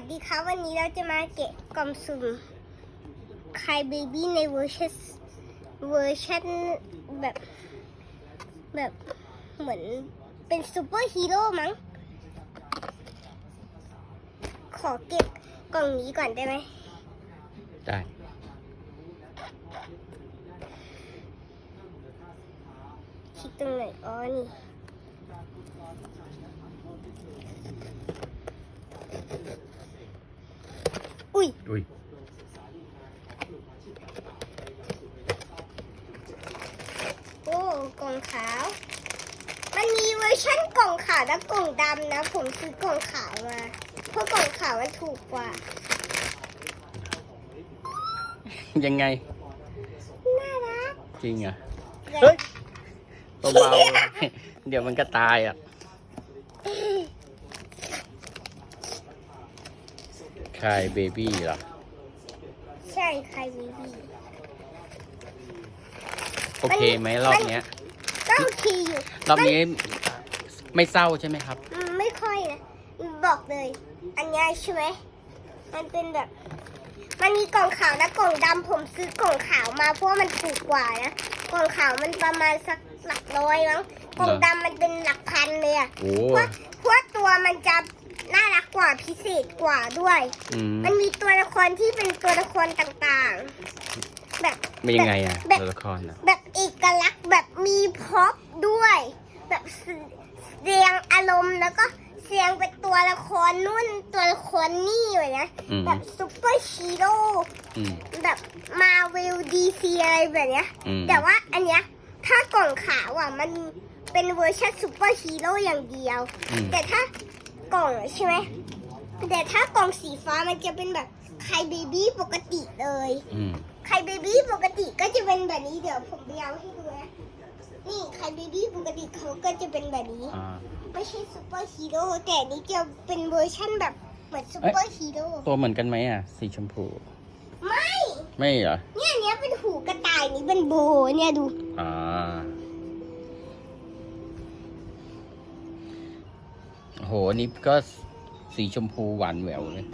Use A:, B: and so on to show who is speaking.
A: วัสดีครับวันนี้เราจะมาเกะกล่องสุ่มคายเบบี้ในเวอร์ชันเวอร์ชันแบบแบบเหมือนเป็นซูเปอร์ฮีโร่มั้ง ขอเก็บกล่องนี้ก่อนได้ไหม
B: ได้
A: คลิกตรงไหนอ๋อนี่ อุ้ย
B: อุ้ย
A: โอ้กล่องขาว มันมีเวอร์ชั่นกล่องขาวและกล่องดำนะ ผมซื้อกล่องขาวมา เพราะกล่องขาวมันถูกกว่า
B: ยังไง
A: น่ารัก
B: จริงเหรอะ
A: แต่
B: เฮ้ยเบาๆเดี๋ยวมันก็ตายอะ คายเบบี้เหรอ
A: ใช่ใครบีบี
B: โอเคไหมรอบเนี้ย
A: ก็โอเคอยู่
B: รอบนี้ไม่เศร้าใช่ไหมครับ
A: อืมไม่ค่อยนะบอกเลย อันเนี้ยใช่ไหมมันเป็นแบบ มันมีกล่องขาวและกล่องดำผมซื้อกล่องขาวมาเพราะว่ามันถูกกว่านะกล่องขาวมันประมาณสักหลักร้อยมั้งกล่องดำมันเป็นหลักพันเลยอะ
B: โอ้
A: เพราะเพราะตัวมันจะ น่ารักกว่าพิเศษกว่าด้วย
B: อืม
A: มันมีตัวละครที่เป็นตัวละครต่างๆ แบบ
B: ไม่ยังไงอะ
A: แบบ
B: ตัวละครอะ
A: แบบเอกลักษณ์แบบมีพร็อพด้วย แบบแสดงอารมณ์แล้วก็เสียงเป็นตัวละครนู่นตัวละครนี่เลยนะ
B: อืม
A: แบบซูเปอร์ฮีโร่
B: อืม
A: แบบมาเวลดีซีอะไรแบบเนี้ย
B: อืม
A: แต่ว่าอันเนี้ยถ้ากล่องขาวอะมันเป็นเวอร์ชันซูเปอร์ฮีโร่อย่างเดียว
B: อืม
A: แต่ถ้า กล่องใช่ไหมแต่ถ้ากล่องสีฟ้ามันจะเป็นแบบไคเบบี้ปกติเลย
B: อืม
A: ไคเบบี้ปกติก็จะเป็นแบบนี้เดี๋ยวผมไปเอาให้ดูนะนี่ไคเบบี้ปกติเขาก็จะเป็นแบบนี้
B: อ่า
A: ไม่ใช่ซูเปอร์ฮีโร่แต่อันนี้จะเป็นเวอร์ชั่นแบบเหมือนซูเปอร์ฮีโร่
B: ตัวเหมือนกันไหมอะ สีชมพู
A: ไม่
B: ไม่เหรอ
A: เนี่ยอันเนี้ยเป็นหูกระต่ายนี่เป็นโบเนี่ยดู
B: อ่า โหนี่ก็สีชมพูหวานแหววเลย